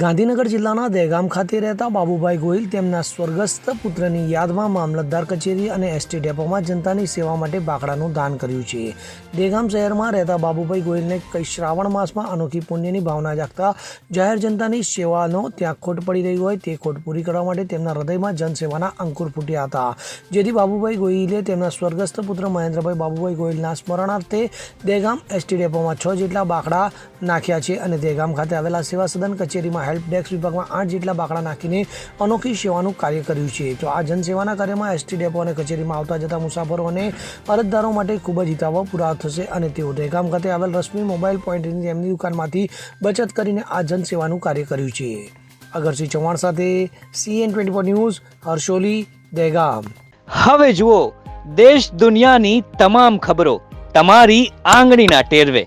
ગાંધીનગર જિલ્લાના દહેગામ ખાતે રહેતા બાબુભાઈ ગોહિલ તેમના સ્વર્ગસ્થ પુત્રની યાદમાં મામલતદાર કચેરી અને એસટી ડેપોમાં જનતાની સેવા માટે બાકડાનું દાન કર્યું છે. દહેગામ શહેરમાં રહેતા બાબુભાઈ ગોહિલને કઈ શ્રાવણ માસમાં અનોખી પુણ્યની ભાવના જાગતા જાહેર જનતાની સેવાનો ત્યાં ખોટ પડી રહી હોય તે ખોટ પૂરી કરવા માટે તેમના હૃદયમાં જનસેવાના અંકુર ફૂટ્યા હતા. જેથી બાબુભાઈ ગોહિલે તેમના સ્વર્ગસ્થ પુત્ર મહેન્દ્રભાઈ બાબુભાઈ ગોહિલના સ્મરણાર્થે દહેગામ એસટી ડેપોમાં છ જેટલા બાકડા નાખ્યા છે અને દહેગામ ખાતે આવેલા સેવા સદન કચેરીમાં હેલ્પ ડેસ્ક વિભાગમાં આઠ જેટલા બાકડા નાખીને અનોખી સેવાનું કાર્ય કર્યું છે. તો આ જનસેવાના કાર્યમાં એસટી ડેપો અને કચેરીમાં આવતા જતા મુસાફરો અને અરજદારો માટે ખૂબ જ હિતાવહ પૂરા થશે અને તેઓ દહેગામ ખાતે આવેલ રશ્મિ મોબાઈલ પોઈન્ટની તેમની દુકાનમાંથી બચત કરીને આ જનસેવાનું કાર્ય કર્યું છે. અગરસિંહ ચૌહાણ સાથે CN twenty four news, Harsholi, Dehgam. હવે જુઓ, દેશ દુનિયાની તમામ ખબરો તમારી આંગળીના ટેરવે.